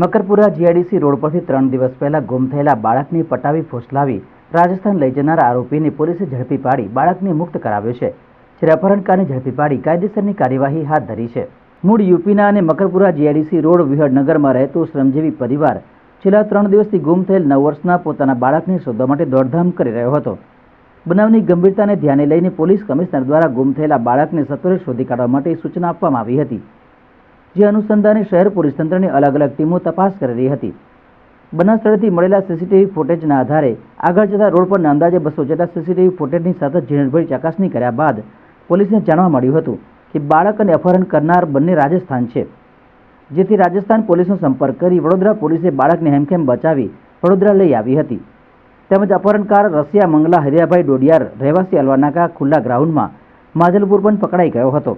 Makarpura GIDC road પરથી ત્રણ દિવસ પહેલા ગુમ થયેલા બાળકને પટાવી ફોસલાવી રાજસ્થાન લઈ જનાર આરોપીને પોલીસે ઝડપી પાડી બાળકને મુક્ત કરાવ્યો છે. જ્યારે અપહરણકારને ઝડપી પાડી કાયદેસરની કાર્યવાહી હાથ ધરી છે. મૂળ યુપીના અને મકરપુરા જીઆઈડીસી રોડ વિહળનગરમાં રહેતો શ્રમજીવી પરિવાર છેલ્લા ત્રણ દિવસથી ગુમ થયેલ નવ વર્ષના પોતાના બાળકને શોધવા માટે દોડધામ કરી રહ્યો હતો. બનાવની ગંભીરતાને ધ્યાને લઈને પોલીસ કમિશનર દ્વારા ગુમ થયેલા બાળકને સત્વરે શોધી કાઢવા માટે સૂચના આપવામાં આવી હતી. જે અનુસંધાને શહેર પોલીસ તંત્રની અલગ અલગ ટીમો તપાસ કરી રહી હતી. બનાવ સ્થળેથી મળેલા સીસીટીવી ફૂટેજના આધારે આગળ જતા રોડ પર અંદાજે બસો જેટલા સીસીટીવી ફૂટેજની સતત ઝીણભરી ચકાસણી કર્યા બાદ પોલીસને જાણવા મળ્યું હતું કે બાળક અને અપહરણ કરનાર બંને રાજસ્થાન છે. જેથી રાજસ્થાન પોલીસનો સંપર્ક કરી વડોદરા પોલીસે બાળકને હેમખેમ બચાવી વડોદરા લઈ આવી હતી. તેમજ અપહરણકાર રસિયા મંગલા, હરિયાભાઈ ડોડિયાર, રહેવાસી અલવાનાકા ખુલ્લા ગ્રાઉન્ડમાં માજલપુર પણ પકડાઈ ગયો હતો.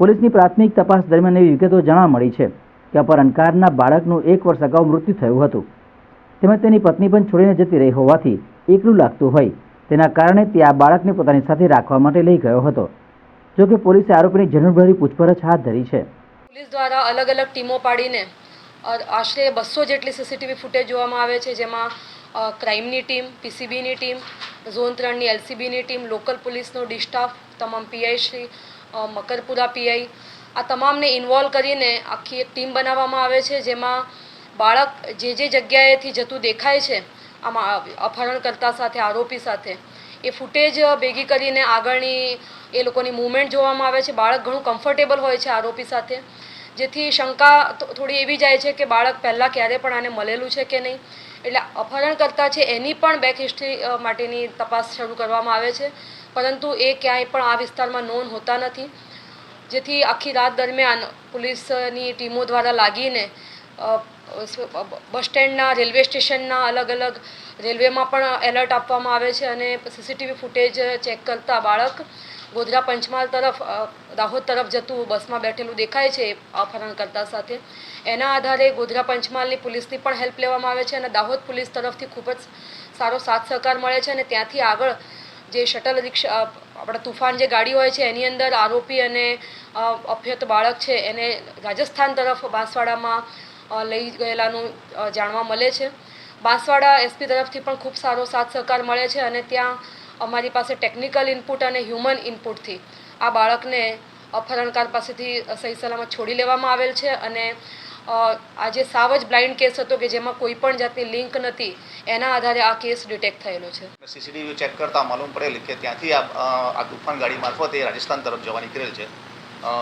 પોલીસની પ્રાથમિક તપાસ દરમિયાન એવી વિગતો જાણવા મળી છે કે અપહરણકારના બાળકનું એક વર્ષ અગાઉ મૃત્યુ થયું હતું. તેમજ તેની પત્ની પણ છોડીને જતી રહી હોવાથી એકલું લાગતું હોય. તેના કારણે તે આ બાળકને પોતાની સાથે રાખવા માટે લઈ ગયો હતો. જોકે પોલીસે આરોપીની ઝીણવટભરી પૂછપરછ હાથ ધરી છે. પોલીસ દ્વારા અલગ અલગ ટીમો પાડીને આશરે બસો જેટલી સીસીટીવી ફૂટેજ જોવામાં આવે છે, જેમાં ક્રાઇમની ટીમ, પીસીબીની ટીમ, ઝોન ત્રણની એલસીબીની ટીમ, લોકલ પોલીસનો ડિસ્ટાફ, તમામ પીઆઈ શ્રી મકરપુરા પીઆઈ. આ તમામને ઇન્વોલ્વ કરીને આખી એક ટીમ બનાવવામાં આવે છે, જેમાં બાળક જે જે જગ્યાએથી જતું દેખાય છે, આમાં અપહરણકર્તા સાથે, આરોપી સાથે, એ ફૂટેજ ભેગી કરીને આગળની એ લોકોની મૂવમેન્ટ જોવામાં આવે છે. બાળક ઘણું કમ્ફર્ટેબલ હોય છે આરોપી સાથે, જેથી શંકા થોડી એવી જાય છે કે બાળક પહેલાં ક્યારે પણ આને મળેલું છે કે નહીં. એટલે અપહરણકર્તા છે, એની પણ બેક હિસ્ટ્રી માટેની તપાસ શરૂ કરવામાં આવે છે. પરંતુ એ ક્યાંય પણ આ વિસ્તારમાં નોંધ હોતા નથી. જેથી આખી રાત દરમિયાન પોલીસની ટીમો દ્વારા લાગીને બસ સ્ટેન્ડના, રેલવે સ્ટેશનના અલગ અલગ રેલવેમાં પણ એલર્ટ આપવામાં આવે છે અને સીસીટીવી ફૂટેજ ચેક કરતા બાળક ગોધરા પંચમહાલ તરફ દાહોદ તરફ જતું બસમાં બેઠેલું દેખાય છે અપહરણકર્તા સાથે. એના આધારે ગોધરા પંચમહાલની પોલીસની પણ હેલ્પ લેવામાં આવે છે અને દાહોદ પોલીસ તરફથી ખૂબ જ સારો સાથ સહકાર મળે છે અને ત્યાંથી આગળ જે શટલ રિક્ષા આપણા તુફાન જે ગાડી હોય છે, એની અંદર આરોપી અને અભ્યત બાળક છે, એને રાજસ્થાન તરફ બાંસવાડામાં લઈ ગયેલાનું જાણવા મળે છે. બાંસવાડા એસપી તરફથી પણ ખૂબ સારો સાથ સહકાર મળે છે અને ત્યાં અમારી પાસે ટેકનિકલ ઇનપુટ અને હ્યુમન ઇનપુટથી આ બાળકને અપહરણકાર પાસેથી સહી સલામત છોડી લેવામાં આવેલ છે અને અ, આ જે સાવ જ બ્લાઇન્ડ કેસ હતો કે જેમાં કોઈ પણ જાતની લિંક નથી એના આધારે આ કેસ ડિટેક્ટ થયેલો છે. સીસીટીવી ચેક કરતાં માલુમ પડેલ કે ત્યાંથી આ તુફાન ગાડી મારફતે રાજસ્થાન તરફ જવા નીકળેલ છે.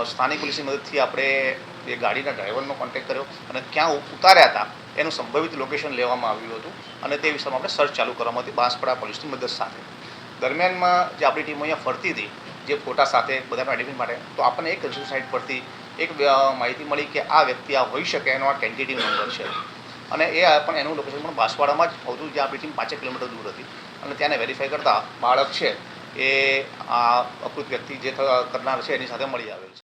સ્થાનિક પોલીસની મદદથી આપણે એ ગાડીના ડ્રાઈવરનો કોન્ટેક્ટ કર્યો અને ક્યાં ઉતાર્યા હતા. એનું સંભવિત લોકેશન લેવામાં આવ્યું હતું અને તે વિસ્તારમાં આપણે સર્ચ ચાલુ કરવામાં હતી બાંસપડા પોલીસની મદદ સાથે. દરમિયાનમાં જે આપણી ટીમ અહીંયા ફરતી હતી જે ફોટા સાથે બધાને આઈડેન્ટિટી માટે તો આપણને એક રજિસ્ટર સાઇટ પરથી એક માહિતી મળી કે આ વ્યક્તિ આ હોઈ શકે એનો આ ટેન્ટેટિવ નંબર છે. અને એ પણ એનું લોકેશન પણ બાંસવાડામાં જ આવતું જ્યાં આપણી ટીમ પાંચેક કિલોમીટર દૂર હતી. અને ત્યાંને વેરીફાઈ કરતાં બાળક છે એ આ અકૃત વ્યક્તિ જે કરનાર છે, એની સાથે મળી આવેલ છે.